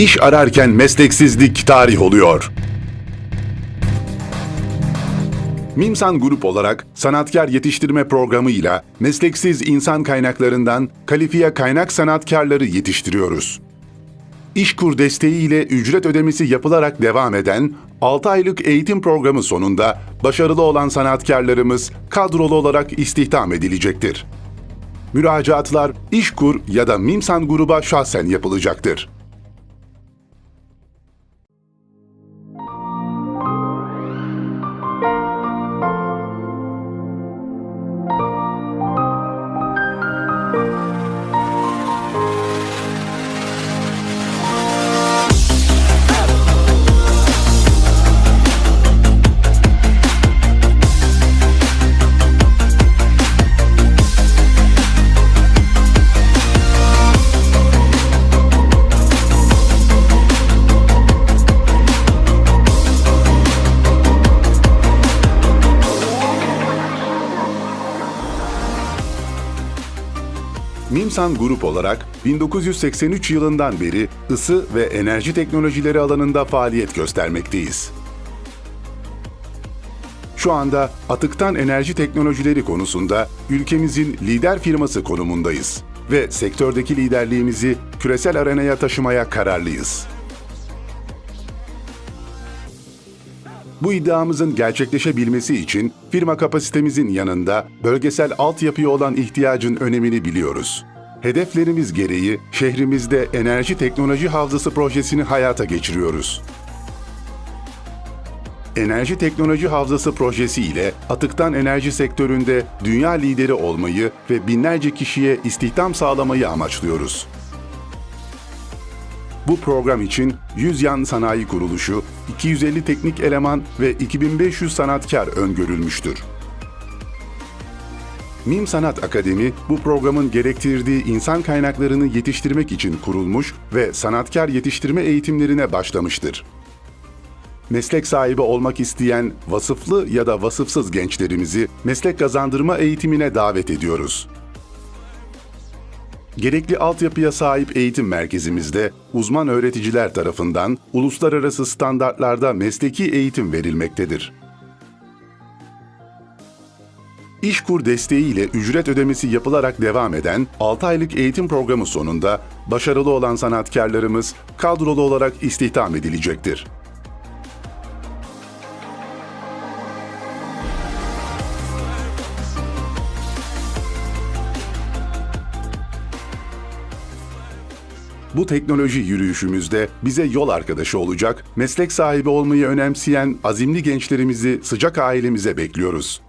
İş ararken mesleksizlik tarih oluyor. Mimsan Grup olarak sanatkar yetiştirme programıyla mesleksiz insan kaynaklarından kalifiye kaynak sanatkarları yetiştiriyoruz. İşkur desteğiyle ücret ödemesi yapılarak devam eden 6 aylık eğitim programı sonunda başarılı olan sanatkarlarımız kadrolu olarak istihdam edilecektir. Müracaatlar İşkur ya da Mimsan gruba şahsen yapılacaktır. Mimsan Grup olarak 1983 yılından beri ısı ve enerji teknolojileri alanında faaliyet göstermekteyiz. Şu anda atıktan enerji teknolojileri konusunda ülkemizin lider firması konumundayız ve sektördeki liderliğimizi küresel arenaya taşımaya kararlıyız. Bu iddiamızın gerçekleşebilmesi için firma kapasitemizin yanında bölgesel altyapıya olan ihtiyacın önemini biliyoruz. Hedeflerimiz gereği şehrimizde enerji teknoloji havzası projesini hayata geçiriyoruz. Enerji Teknoloji Havzası projesi ile atıktan enerji sektöründe dünya lideri olmayı ve binlerce kişiye istihdam sağlamayı amaçlıyoruz. Bu program için 100 yan sanayi kuruluşu, 250 teknik eleman ve 2500 sanatkar öngörülmüştür. Mim Sanat Akademi bu programın gerektirdiği insan kaynaklarını yetiştirmek için kurulmuş ve sanatkar yetiştirme eğitimlerine başlamıştır. Meslek sahibi olmak isteyen vasıflı ya da vasıfsız gençlerimizi meslek kazandırma eğitimine davet ediyoruz. Gerekli altyapıya sahip eğitim merkezimizde uzman öğreticiler tarafından uluslararası standartlarda mesleki eğitim verilmektedir. İşkur desteğiyle ücret ödemesi yapılarak devam eden 6 aylık eğitim programı sonunda başarılı olan sanatkarlarımız kadrolu olarak istihdam edilecektir. Bu teknoloji yürüyüşümüzde bize yol arkadaşı olacak, meslek sahibi olmayı önemseyen azimli gençlerimizi sıcak ailemize bekliyoruz.